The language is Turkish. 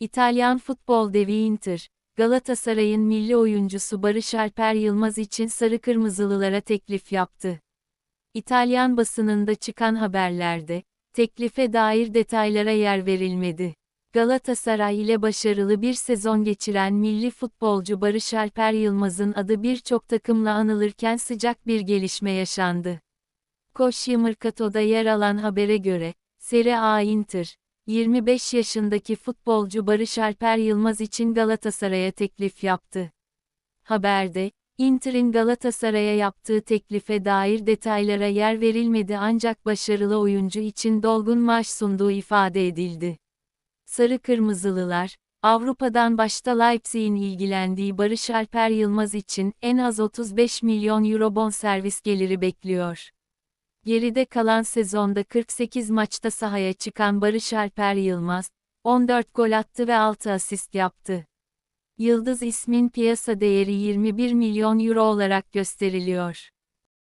İtalyan futbol devi Inter, Galatasaray'ın milli oyuncusu Barış Alper Yılmaz için sarı kırmızılılara teklif yaptı. İtalyan basınında çıkan haberlerde, teklife dair detaylara yer verilmedi. Galatasaray ile başarılı bir sezon geçiren milli futbolcu Barış Alper Yılmaz'ın adı birçok takımla anılırken sıcak bir gelişme yaşandı. Koşya Mercato'da yer alan habere göre, Serie A Inter, 25 yaşındaki futbolcu Barış Alper Yılmaz için Galatasaray'a teklif yaptı. Haberde, Inter'in Galatasaray'a yaptığı teklife dair detaylara yer verilmedi ancak başarılı oyuncu için dolgun maaş sunduğu ifade edildi. Sarı Kırmızılılar, Avrupa'dan başta Leipzig'in ilgilendiği Barış Alper Yılmaz için en az 35 milyon euro bonservis geliri bekliyor. Geride kalan sezonda 48 maçta sahaya çıkan Barış Alper Yılmaz, 14 gol attı ve 6 asist yaptı. Yıldız ismin piyasa değeri 21 milyon euro olarak gösteriliyor.